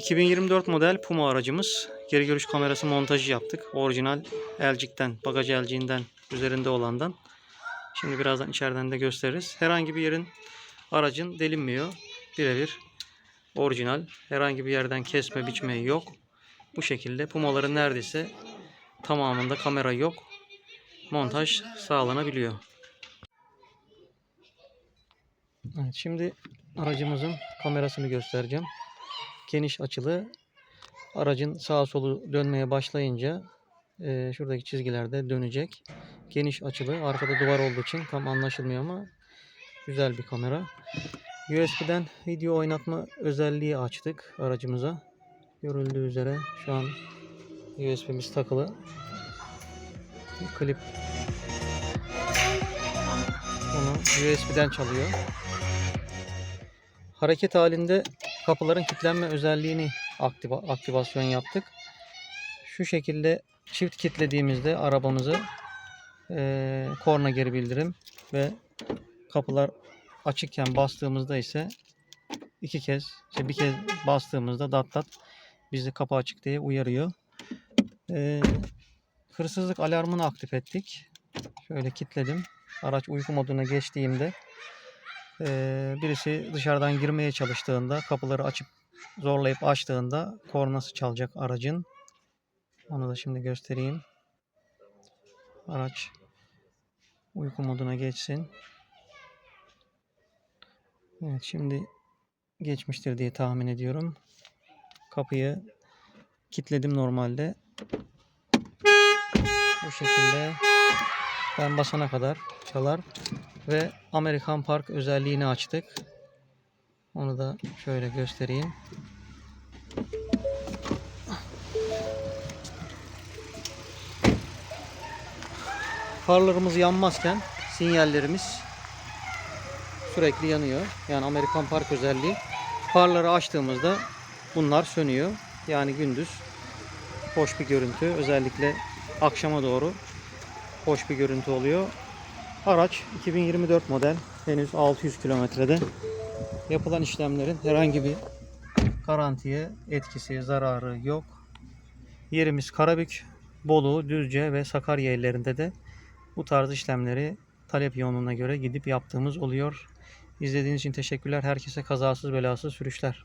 2024 model Puma aracımız. Geri görüş kamerası montajı yaptık. Orijinal elcikten, bagaj elciğinden üzerinde olandan. Şimdi birazdan içeriden de gösteririz. Herhangi bir yerin aracın delinmiyor. Birebir orijinal. Herhangi bir yerden kesme, biçme yok. Bu şekilde Puma'ların neredeyse tamamında kamera yok. Montaj sağlanabiliyor. Evet, şimdi aracımızın kamerasını göstereceğim. Geniş açılı. Aracın sağa solu dönmeye başlayınca e, şuradaki çizgilerde dönecek. Geniş açılı. Arkada duvar olduğu için tam anlaşılmıyor ama güzel bir kamera. USB'den video oynatma özelliği açtık aracımıza. Görüldüğü üzere şu an USB'miz takılı. Bir klip bunu USB'den çalıyor. Hareket halinde kapıların kilitlenme özelliğini aktiva, aktivasyon yaptık. Şu şekilde çift kilitlediğimizde arabamızı eee korna geri bildirim ve kapılar açıkken bastığımızda ise iki kez, işte bir kez bastığımızda dat dat bizi kapı açık diye uyarıyor. Eee, hırsızlık alarmını aktif ettik. Şöyle kilitledim. Araç uyku moduna geçtiğimde birisi dışarıdan girmeye çalıştığında kapıları açıp zorlayıp açtığında kornası çalacak aracın. Onu da şimdi göstereyim. Araç uyku moduna geçsin. Evet şimdi geçmiştir diye tahmin ediyorum. Kapıyı kilitledim normalde. Bu şekilde ben basana kadar çalar ve Amerikan Park özelliğini açtık. Onu da şöyle göstereyim. Farlarımız yanmazken sinyallerimiz sürekli yanıyor. Yani Amerikan Park özelliği. Farları açtığımızda bunlar sönüyor. Yani gündüz hoş bir görüntü. Özellikle akşama doğru hoş bir görüntü oluyor. Araç 2024 model. Henüz 600 kilometrede. Yapılan işlemlerin herhangi bir garantiye etkisi, zararı yok. Yerimiz Karabük, Bolu, Düzce ve Sakarya illerinde de bu tarz işlemleri talep yoğunluğuna göre gidip yaptığımız oluyor. İzlediğiniz için teşekkürler. Herkese kazasız belasız sürüşler.